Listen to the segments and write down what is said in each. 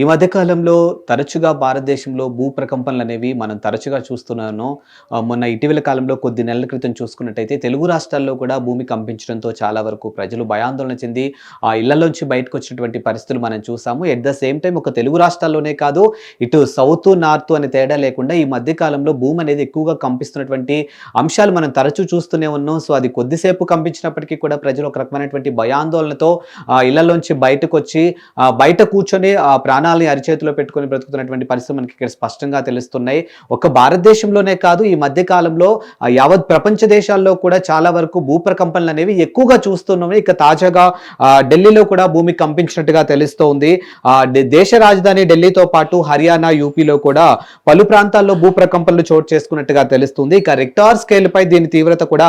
ఈ మధ్యకాలంలో తరచుగా భారతదేశంలో భూ ప్రకంపనలు అనేవి మనం తరచుగా చూస్తున్నాను. మొన్న ఇటీవల కాలంలో కొద్ది నెలల క్రితం చూసుకున్నట్టయితే తెలుగు రాష్ట్రాల్లో కూడా భూమి కంపించడంతో చాలా వరకు ప్రజలు భయాందోళన చెంది ఆ ఇళ్ళలోంచి బయటకు వచ్చినటువంటి పరిస్థితులు మనం చూసాము. ఎట్ ద సేమ్ టైం ఒక తెలుగు రాష్ట్రాల్లోనే కాదు ఇటు సౌత్ నార్త్ అనే తేడా లేకుండా ఈ మధ్యకాలంలో భూమి అనేది ఎక్కువగా కంపిస్తున్నటువంటి అంశాలు మనం తరచూ చూస్తూనే ఉన్నాం. సో అది కొద్దిసేపు కంపించినప్పటికీ కూడా ప్రజలు ఒక రకమైనటువంటి భయాందోళనతో ఆ ఇళ్ళలోంచి బయటకు వచ్చి బయట కూర్చొని ఆ ప్రాణాలని అరిచేతిలో పెట్టుకొని బ్రతుకుతున్నటువంటి పరిస్థితి మనకి ఇక్కడ స్పష్టంగా తెలుస్తున్నాయి. ఒక భారతదేశంలోనే కాదు ఈ మధ్య కాలంలో యావత్ ప్రపంచ దేశాల్లో కూడా చాలా వరకు భూ ప్రకంపనలు అనేవి ఎక్కువగా చూస్తున్నాము. ఇక తాజాగా ఢిల్లీలో కూడా భూమి కంపించినట్టుగా తెలుస్తోంది. దేశ రాజధాని ఢిల్లీతో పాటు హర్యానా యూపీలో కూడా పలు ప్రాంతాల్లో భూ ప్రకంపనలు చోటు చేసుకున్నట్టుగా తెలుస్తుంది. ఇక రెక్టార్ స్కేల్ పై దీని తీవ్రత కూడా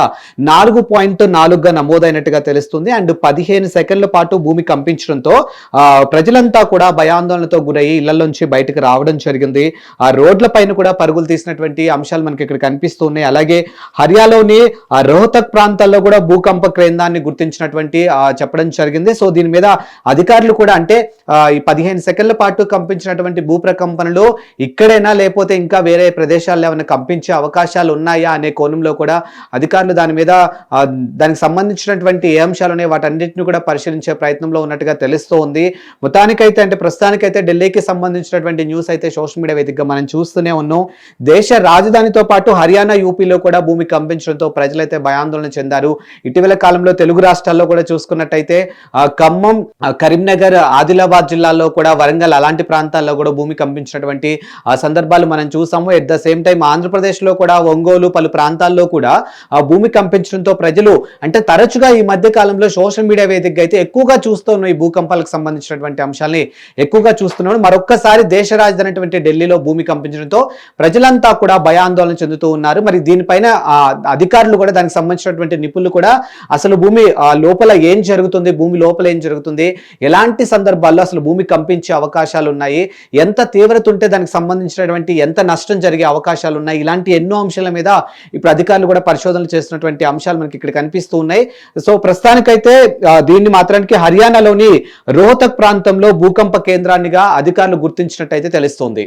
నాలుగు పాయింట్ నాలుగుగా నమోదైనట్టుగా తెలుస్తుంది. అండ్ పదిహేను సెకండ్ల పాటు భూమి కంపించడంతో ప్రజలంతా కూడా భయాందోళన ఆందోళనతో గురయ్యి ఇళ్ళలోంచి బయటకు రావడం జరిగింది. ఆ రోడ్ల పైన కూడా పరుగులు తీసినటువంటి అంశాలు మనకి ఇక్కడ కనిపిస్తున్నాయి. అలాగే హర్యాలోని ఆ రోహతక్ ప్రాంతాల్లో కూడా భూకంప కేంద్రాన్ని గుర్తించినటువంటి చెప్పడం జరిగింది. సో దీని మీద అధికారులు కూడా అంటే ఈ పదిహేను సెకండ్ల పాటు కంపించినటువంటి భూ ప్రకంపనలు ఇక్కడైనా లేకపోతే ఇంకా వేరే ప్రదేశాల్లో ఏమైనా కంపించే అవకాశాలు ఉన్నాయా అనే కోణంలో కూడా అధికారులు దాని మీద దానికి సంబంధించినటువంటి ఏ అంశాలు ఉన్నాయి వాటన్నిటిని కూడా పరిశీలించే ప్రయత్నంలో ఉన్నట్టుగా తెలుస్తూ ఉంది మొత్తానికైతే అంటే ప్రస్తుతానికైతే ఢిల్లీకి సంబంధించినటువంటి న్యూస్ అయితే సోషల్ మీడియా వేదికగా మనం చూస్తూనే ఉన్నాం. దేశ రాజధానితో పాటు హర్యానా యూపీలో కూడా భూమి కంపించడంతో ప్రజలైతే భయాందోళన చెందారు. ఇటీవల కాలంలో తెలుగు రాష్ట్రాల్లో కూడా చూసుకున్నట్టయితే ఖమ్మం కరీంనగర్ ఆదిలాబాద్ జిల్లాల్లో కూడా వరంగల్ అలాంటి ప్రాంతాల్లో కూడా భూమి కంపించినటువంటి ఆ సందర్భాలు మనం చూసాము. ఎట్ ద సేమ్ టైం ఆంధ్రప్రదేశ్లో కూడా ఒంగోలు పలు ప్రాంతాల్లో కూడా భూమి కంపించడంతో ప్రజలు అంటే తరచుగా ఈ మధ్య కాలంలో సోషల్ మీడియా వేదికగా అయితే ఎక్కువగా చూస్తూ ఈ భూకంపాలకు సంబంధించినటువంటి అంశాలని ఎక్కువగా చూస్తున్నాడు. మరొక్కసారి దేశ రాజధాని ఢిల్లీలో భూమి కంపించడంతో ప్రజలంతా కూడా భయాందోళన చెందుతూ ఉన్నారు. మరి దీనిపైన అధికారులు కూడా దానికి సంబంధించినటువంటి నిపుణులు కూడా అసలు భూమి లోపల ఏం జరుగుతుంది భూమి లోపల ఏం జరుగుతుంది ఎలాంటి సందర్భాల్లో అసలు భూమి కంపించే అవకాశాలు ఉన్నాయి ఎంత తీవ్రత ఉంటే దానికి సంబంధించినటువంటి ఎంత నష్టం జరిగే అవకాశాలు ఉన్నాయి ఇలాంటి ఎన్నో అంశాల మీద ఇప్పుడు అధికారులు కూడా పరిశోధనలు చేస్తున్నటువంటి అంశాలు మనకి ఇక్కడ కనిపిస్తూ ఉన్నాయి. సో ప్రస్తుతానికైతే దీన్ని మాత్రానికి హర్యానాలోని రోహతక్ ప్రాంతంలో భూకంప కేంద్రాన్ని కేంద్రాన్నిగా అధికారులు గుర్తించినట్టయితే తెలుస్తోంది.